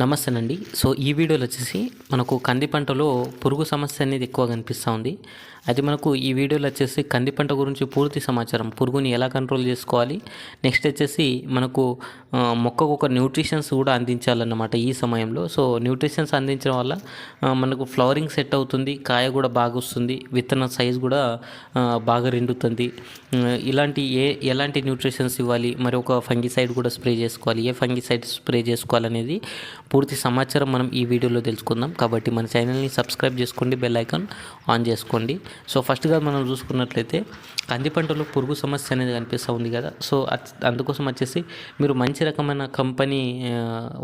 నమస్తేనండి. So ఈ వీడియోలో వచ్చేసి మనకు కంది పంటలో పురుగు సమస్య అనేది ఎక్కువ కనిపిస్తూ ఉంది. అయితే మనకు ఈ వీడియోలో వచ్చేసి కంది పంట గురించి పూర్తి సమాచారం పురుగుని ఎలా కంట్రోల్ చేసుకోవాలి? నెక్స్ట్ వచ్చేసి మనకు మొక్కకు ఒక న్యూట్రిషన్స్ కూడా అందించాలన్నమాట ఈ సమయంలో. సో న్యూట్రిషన్స్ అందించడం వల్ల మనకు ఫ్లవరింగ్ సెట్ అవుతుంది కాయ కూడా బాగా వస్తుంది విత్తన సైజ్ కూడా బాగా రెండుతుంది. ఇలాంటి ఏ ఎలాంటి న్యూట్రిషన్స్ ఇవ్వాలి? మరి ఒక ఫంగిసైడ్ కూడా స్ప్రే చేసుకోవాలి. ఏ ఫంగిసైడ్ స్ప్రే చేసుకోవాలనేది పూర్తి సమాచారం మనం ఈ వీడియోలో తెలుసుకుందాం. కాబట్టి మన ఛానల్ని సబ్స్క్రైబ్ చేసుకోండి బెల్ ఐకాన్ ఆన్ చేసుకోండి. సో ఫస్ట్గా మనం చూసుకున్నట్లయితే కంది పంటలో పురుగు సమస్య అనేది కనిపిస్తూ ఉంది కదా. సో అందుకోసం వచ్చేసి మీరు మంచి రకమైన కంపెనీ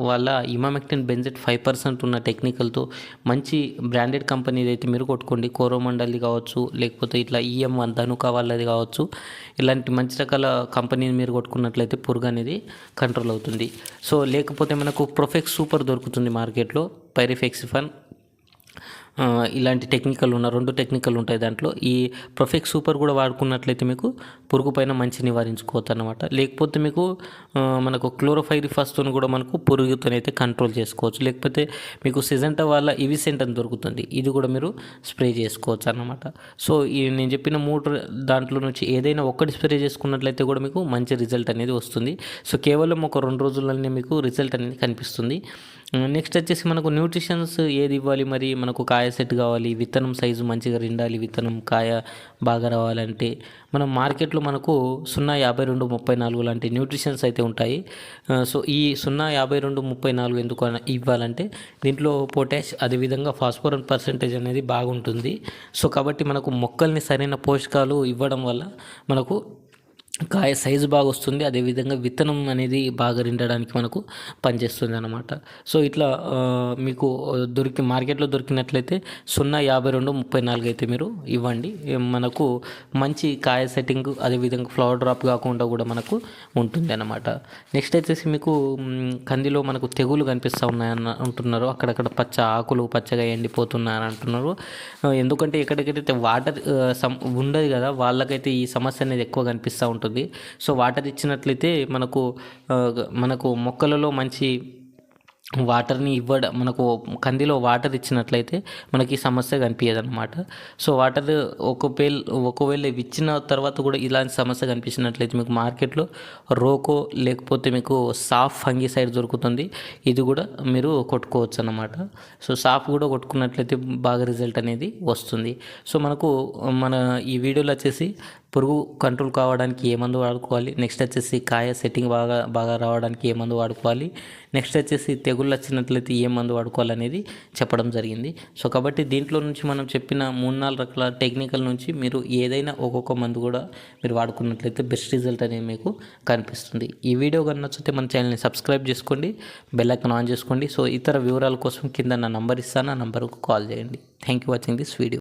వాళ్ళ ఇమామెక్టిన్ బెంజెట్ ఫైవ్ పర్సెంట్ ఉన్న టెక్నికల్తో మంచి బ్రాండెడ్ కంపెనీ అయితే మీరు కొట్టుకోండి కోరోమండలి కావచ్చు లేకపోతే ఇట్లా ఈఎం వన్ ధనుక వాళ్ళది కావచ్చు ఇలాంటి మంచి రకాల కంపెనీని మీరు కొట్టుకున్నట్లయితే పురుగు అనేది కంట్రోల్ అవుతుంది. సో లేకపోతే మనకు ప్రొఫెక్స్ సూపర్ దొరుకుతుంది మార్కెట్లో పైరిఫెక్సిఫన్ ఇలాంటి టెక్నికల్ ఉన్న రెండు టెక్నికల్ ఉంటాయి దాంట్లో. ఈ ప్రొఫెక్ట్ సూపర్ కూడా వాడుకున్నట్లయితే మీకు పురుగు పైన మంచి నివారించుకోవచ్చు అనమాట లేకపోతే మీకు ఆ, మనకు క్లోరోఫైరిఫాస్తో కూడా మనకు పురుగుతోనైతే కంట్రోల్ చేసుకోవచ్చు. లేకపోతే మీకు సిజంట వల్ల ఇవిసెంట్ అని దొరుకుతుంది. ఇది కూడా మీరు స్ప్రే చేసుకోవచ్చు అన్నమాట సో ఈ నేను చెప్పిన మూడు దాంట్లో నుంచి ఏదైనా ఒక్కటి స్ప్రే చేసుకున్నట్లయితే కూడా మీకు మంచి రిజల్ట్ అనేది వస్తుంది. సో కేవలం ఒక రెండు రోజుల్లోనే మీకు రిజల్ట్ అనేది కనిపిస్తుంది. నెక్స్ట్ వచ్చేసి మనకు న్యూట్రిషన్స్ ఏది ఇవ్వాలి మరి? మనకు కాయ సెట్ కావాలి విత్తనం సైజు మంచిగా రిండాలి విత్తనం కాయ బాగా రావాలంటే మనం మార్కెట్లో మనకు సున్నా యాభై రెండు ముప్పై నాలుగు లాంటి న్యూట్రిషన్స్ అయితే ఉంటాయి. సో ఈ సున్నా యాభై రెండు ముప్పై నాలుగు ఎందుకు ఇవ్వాలంటే దీంట్లో పొటాష్ అదేవిధంగా ఫాస్ఫరస్ పర్సెంటేజ్ అనేది బాగుంటుంది. సో కాబట్టి మనకు మొక్కల్ని సరైన పోషకాలు ఇవ్వడం వల్ల మనకు కాయ సైజు బాగా వస్తుంది అదేవిధంగా విత్తనం అనేది బాగా రిండడానికి మనకు పనిచేస్తుంది అనమాట సో ఇట్లా మీకు దొరికి మార్కెట్లో దొరికినట్లయితే సున్నా యాభై రెండు ముప్పై నాలుగు అయితే మీరు ఇవ్వండి. మనకు మంచి కాయ సెట్టింగ్ అదేవిధంగా ఫ్లవర్ డ్రాప్ కాకుండా కూడా మనకు ఉంటుంది అనమాట నెక్స్ట్ వచ్చేసి మీకు కందిలో మనకు తెగులు కనిపిస్తూ ఉన్నాయన్న అంటున్నారు అక్కడక్కడ పచ్చ ఆకులు పచ్చగా ఎండిపోతున్నాయని అంటున్నారు. ఎందుకంటే ఎక్కడికైతే వాటర్ సమ్ ఉండదు కదా వాళ్ళకైతే ఈ సమస్య అనేది ఎక్కువ కనిపిస్తూ ఉంటుంది. సో వాటర్ ఇచ్చినట్లయితే మనకు మనకు మొక్కలలో మంచి వాటర్ని ఇవ్వడం మనకు కందిలో వాటర్ ఇచ్చినట్లయితే మనకి సమస్య కనిపించదు అనమాట సో వాటర్ ఒకవేళ ఒకవేళ ఇవి ఇచ్చిన తర్వాత కూడా ఇలాంటి సమస్య కనిపించినట్లయితే మీకు మార్కెట్లో రోకో లేకపోతే మీకు సాఫ్ ఫంగిసైడ్ దొరుకుతుంది. ఇది కూడా మీరు కొట్టుకోవచ్చు అనమాట సో సాఫ్ కూడా కొట్టుకున్నట్లయితే బాగా రిజల్ట్ అనేది వస్తుంది. సో మనకు మన ఈ వీడియోలో వచ్చేసి పురుగు కంట్రోల్ కావడానికి ఏ మందు వాడుకోవాలి? నెక్స్ట్ వచ్చేసి కాయ సెట్టింగ్ బాగా బాగా రావడానికి ఏ మందు వాడుకోవాలి? నెక్స్ట్ వచ్చేసి తెగుళ్ళు వచ్చినట్లయితే ఏ మందు వాడుకోవాలనేది చెప్పడం జరిగింది. సో కాబట్టి దీంట్లో నుంచి మనం చెప్పిన మూడు నాలుగు రకాల టెక్నికల్ నుంచి మీరు ఏదైనా ఒక్కొక్క మందు కూడా మీరు వాడుకున్నట్లయితే బెస్ట్ రిజల్ట్ అనేది మీకు కనిపిస్తుంది. ఈ వీడియో కన్నా నచ్చితే మన ఛానల్ని సబ్స్క్రైబ్ చేసుకోండి బెల్ ఐకాన్ ఆన్ చేసుకోండి. సో ఇతర వివరాల కోసం కింద నా నంబర్ ఇస్తాను ఆ నంబర్కు కాల్ చేయండి. Thank you watching this video